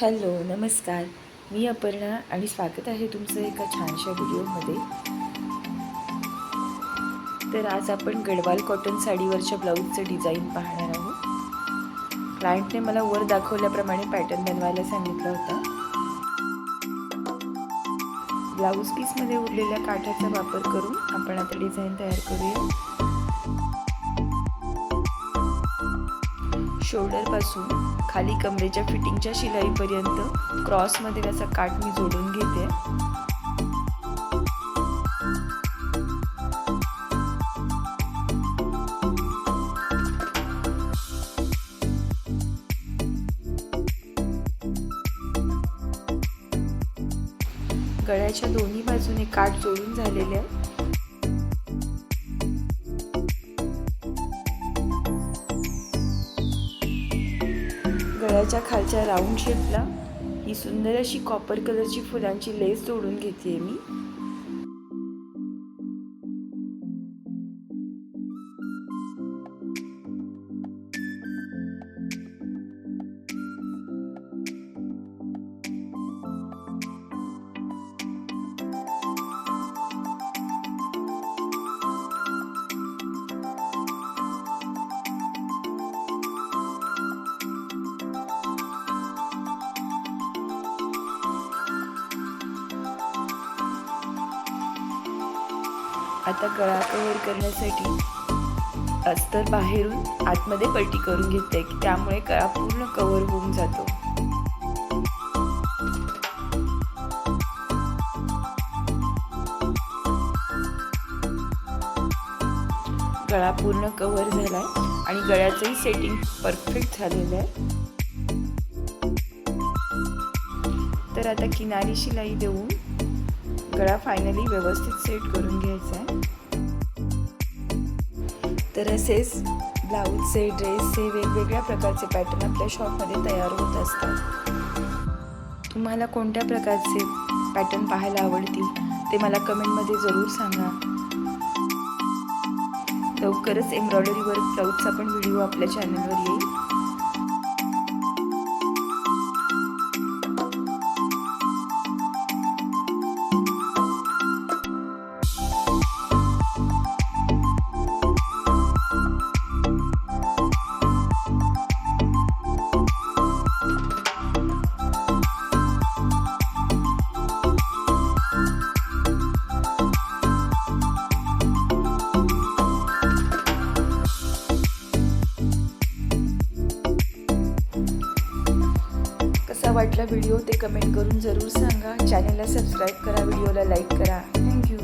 Hello नमस्कार. मी अपर्णा आणि स्वागत आहे तुमचं एका छानशा व्हिडिओमध्ये. तर आज आपण गडवाल कॉटन साडीवरच्या ब्लाऊजचं डिझाईन पाहणार आहोत. क्लायंटने मला वर दाखवल्याप्रमाणे पॅटर्न बनवायला सांगितलं होतं. ब्लाऊज पीसमध्ये उरलेल्या काठाचा वापर करून आपण आता डिझाईन तयार करूया. शोल्डरपासून खाली कमरेच्या फिटिंगच्या शिलाईपर्यंत क्रॉसमध्ये असा काठ मी जोडून घेते. गळ्याच्या दोन्ही बाजूने काठ जोडून झालेले आहे गळ्याच्या खालच्या राऊंड शेपला ही सुंदर अशी कॉपर कलरची फुलांची लेस जोडून घेते मी. आता गळा कव्हर करण्यासाठी अस्तर बाहेरून आतमध्ये पलटी करून घेते की त्यामुळे गळा पूर्ण कव्हर होऊन जातो. गळा पूर्ण कव्हर झालाय आणि गळ्याचंही सेटिंग परफेक्ट झालेलं आहे. तर आता किनारी शिलाई देऊन गळा फायनली व्यवस्थित सेट करून घ्यायचा आहे. तर असेच ब्लाऊजचे ड्रेसचे वेगवेगळ्या प्रकारचे पॅटर्न आपल्या शॉपमध्ये तयार होत असतात. तुम्हाला कोणत्या प्रकारचे पॅटर्न पाहायला आवडतील ते मला कमेंटमध्ये जरूर सांगा. लवकरच एम्ब्रॉयडरी वर्क ब्लाऊजचा पण व्हिडिओ आपल्या चॅनलवर येईल. वाटला व्हिडिओ ते कमेंट करून जरूर सांगा. चॅनलला सबस्क्राईब करा व्हिडिओला लाईक करा. थँक्यू